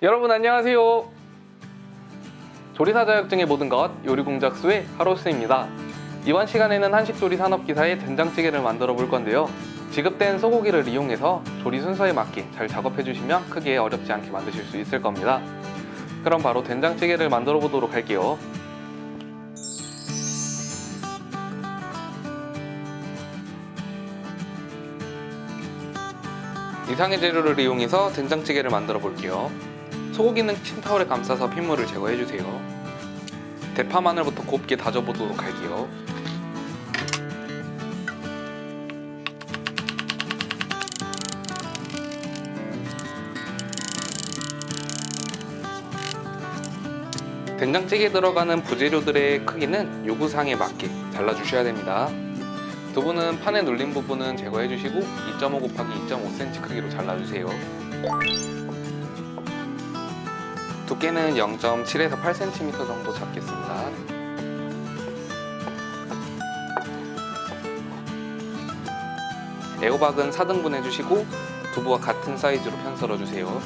여러분 안녕하세요. 조리사 자격증의 모든 것 요리 공작수의 하로스입니다. 이번 시간에는 한식조리 산업기사의 된장찌개를 만들어 볼 건데요. 지급된 소고기를 이용해서 조리 순서에 맞게 잘 작업해 주시면 크게 어렵지 않게 만드실 수 있을 겁니다. 그럼 바로 된장찌개를 만들어 보도록 할게요. 이상의 재료를 이용해서 된장찌개를 만들어 볼게요. 소고기는 킨타올에 감싸서 핏물을 제거해 주세요. 대파 마늘부터 곱게 다져 보도록 할게요. 된장찌개에 들어가는 부재료들의 크기는 요구사항에 맞게 잘라주셔야 됩니다. 두부는 판에 눌린 부분은 제거해 주시고 2.5 곱하기 2.5cm 크기로 잘라주세요. 두께는 0.7에서 8cm 정도 잡겠습니다. 애호박은 4등분 해주시고 두부와 같은 사이즈로 편 썰어 주세요.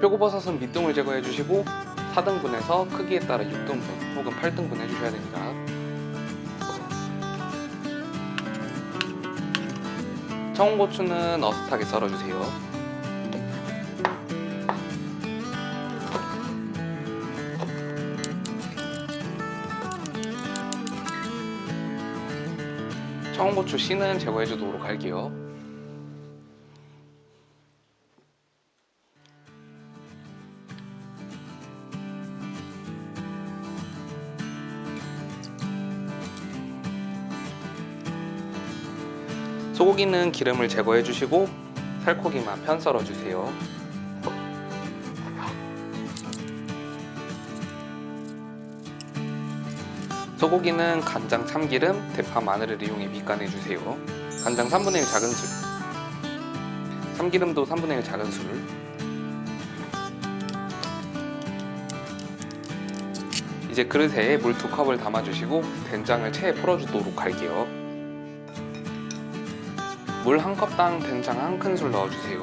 표고버섯은 밑둥을 제거해 주시고 4등분해서 크기에 따라 6등분 혹은 8등분 해주셔야 됩니다. 청고추는 어슷하게 썰어주세요. 청고추 씨는 제거해 주도록 할게요. 소고기는 기름을 제거해 주시고 살코기만 편 썰어 주세요. 소고기는 간장, 참기름, 대파, 마늘을 이용해 밑간해 주세요. 간장 3분의 1 작은 술, 참기름도 3분의 1 작은 술, 이제 그릇에 물 두 컵을 담아주시고 된장을 체에 풀어주도록 할게요. 물 한 컵당 된장 한 큰술 넣어주세요.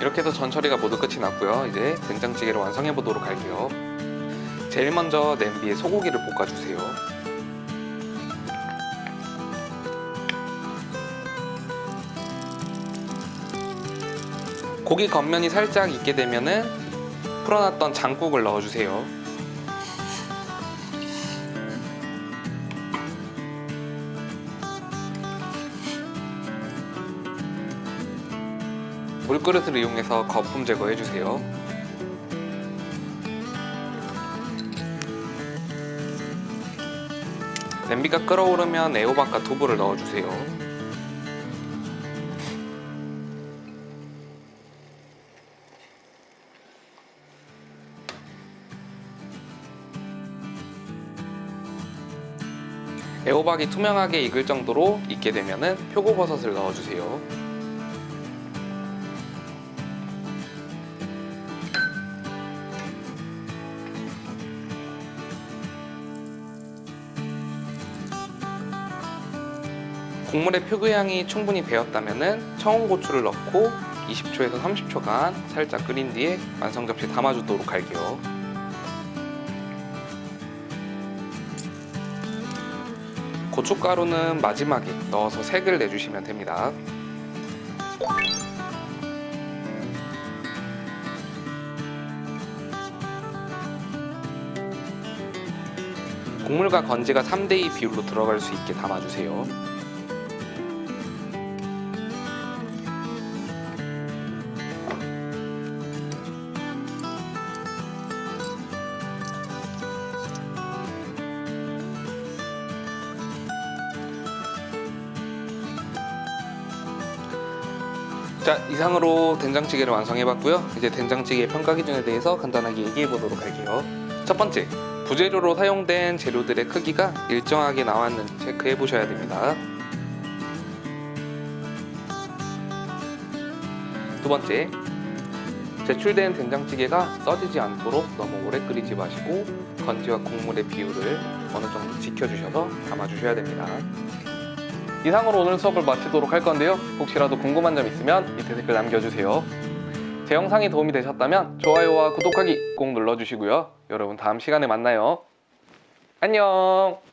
이렇게 해서 전 처리가 모두 끝이 났고요. 이제 된장찌개를 완성해 보도록 할게요. 제일 먼저 냄비에 소고기를 볶아주세요. 고기 겉면이 살짝 익게 되면은 풀어놨던 장국을 넣어주세요. 물그릇을 이용해서 거품 제거해주세요. 냄비가 끓어오르면 애호박과 두부를 넣어주세요. 애호박이 투명하게 익을 정도로 익게 되면은 표고버섯을 넣어주세요. 국물의 표고향이 충분히 배었다면은 청원고추를 넣고 20초에서 30초간 살짝 끓인 뒤에 완성 접시에 담아주도록 할게요. 고춧가루는 마지막에 넣어서 색을 내주시면 됩니다. 국물과 건지가 3대2 비율로 들어갈 수 있게 담아주세요. 자 이상으로 된장찌개를 완성해봤고요. 이제 된장찌개 평가 기준에 대해서 간단하게 얘기해 보도록 할게요. 첫 번째, 부재료로 사용된 재료들의 크기가 일정하게 나왔는지 체크해 보셔야 됩니다. 두 번째, 제출된 된장찌개가 써지지 않도록 너무 오래 끓이지 마시고 건지와 국물의 비율을 어느 정도 지켜주셔서 담아주셔야 됩니다. 이상으로 오늘 수업을 마치도록 할 건데요. 혹시라도 궁금한 점 있으면 밑에 댓글 남겨주세요. 제 영상이 도움이 되셨다면 좋아요와 구독하기 꼭 눌러주시고요. 여러분 다음 시간에 만나요. 안녕!